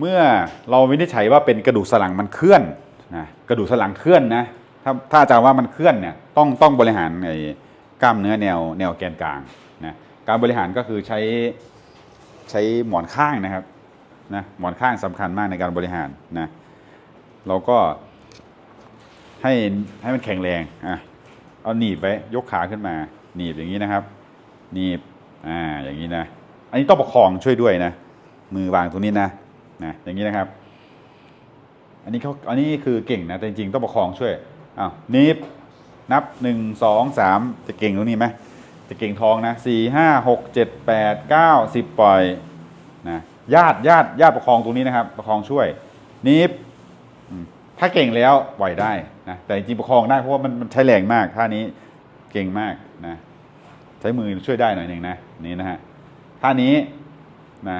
เมื่อเราวินิจฉัยว่าเป็นกระดูกสันหลังมันเคลื่อนนะกระดูกสันหลังเคลื่อนนะถ้าถ้าอาจารย์ว่ามันเคลื่อนเนี่ยต้องต้องบริหารไอ้กล้ามเนื้อแนวแนวแกนกลางนะการบริหารก็คือใช้ใช้หมอนข้างนะครับนะหมอนข้างสำคัญมากในการบริหารนะเราก็ให้ให้มันแข็งแรงอะเอาหนีบไว้ยกขาขึ้นมา หนีบอย่างนี้นะครับ หนีบอ่าอย่างนี้นะ อันนี้ต้องประคองช่วยด้วยนะ มือวางตรงนี้นะ นะอย่างนี้นะครับ อันนี้เขาอันนี้คือเก่งนะแต่จริงๆต้องประคองช่วยอ้าวนิบนับหนึ่งสองสามจะเก่งตรงนี้ไหมจะเก่งทองนะสี่ห้าหกเจ็ดแปดเก้าสิบปล่อยนะญาติญาติญาติประคองตรงนี้นะครับ ประคองช่วยนิบถ้าเก่งแล้วปล่อยได้นะแต่จริงๆประคองได้เพราะว่ามันใช้แรงมากท่านี้เก่งมากนะใช้มือช่วยได้หน่อยหนึ่งนะนี่นะฮะท่านี้นะ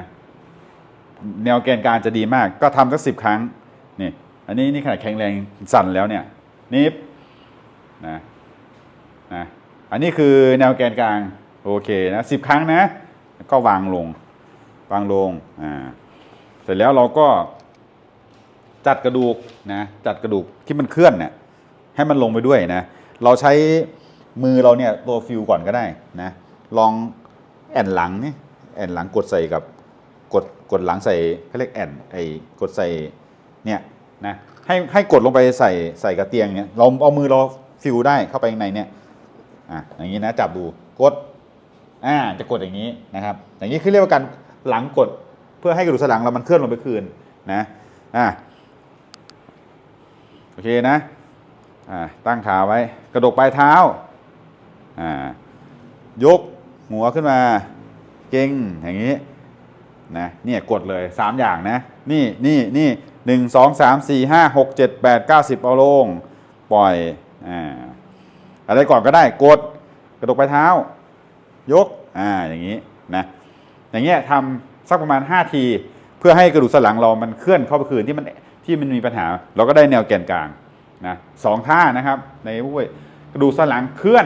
แนวแกนกลางจะดีมาก ก็ทำสักสิบครั้งนี่อันนี้นี่ขนาดแข็งแรงสั่นแล้วเนี่ยนิบนะนะอันนี้คือแนวแกนกลางโอเคนะสิบครั้งนะ ก็วางลงวางลงอ่าเสร็จแล้วเราก็จัดกระดูกนะจัดกระดูกที่มันเคลื่อนเนี่ยให้มันลงไปด้วยนะ เราใช้มือเราเนี่ยตัวฟิวก่อนก็ได้นะลองแอนหลังนี่แอนหลังกดใส่กับ กดกดหลังใส่เขาเรียกแอนไอกดใส่เนี่ยนะให้ให้กดลงไปใส่ใส่กระเตียงเนี่ยเราเอามือเราฟิวได้เข้าไปในเนี่ยอะอย่างนี้นะจับดูกดอ่าจะกดอย่างนี้นะครับ อย่างนี้คือเรียกว่าการหลังกดเพื่อให้กระดูกสันหลังเรามันเคลื่อนลงไปคืนนะอ่าโอเคนะอ่าตั้งขาไว้ กระดกปลายเท้าอ่ายกหัวขึ้นมา เก่งอย่างนี้ นะเนี่ยกดเลย 3 อย่างนะ นี่นี่นี่หนึ่งสองสามสี่ห้าหกเจ็ดแปดเก้าสิบเอาลง ปล่อยอ่าอะไรก่อนก็ได้กดกระดกไปลายเท้า ยกอ่าอย่างนี้นะอย่างเงี้ยทำสักประมาณ 5 ที เพื่อให้กระดูกสันหลังเรามันเคลื่อนเข้าไปคืนที่มันที่มันมีปัญหา เราก็ได้แนวแกนกลางนะสองท่านะครับ ในพวกกระดูกสันหลังเคลื่อน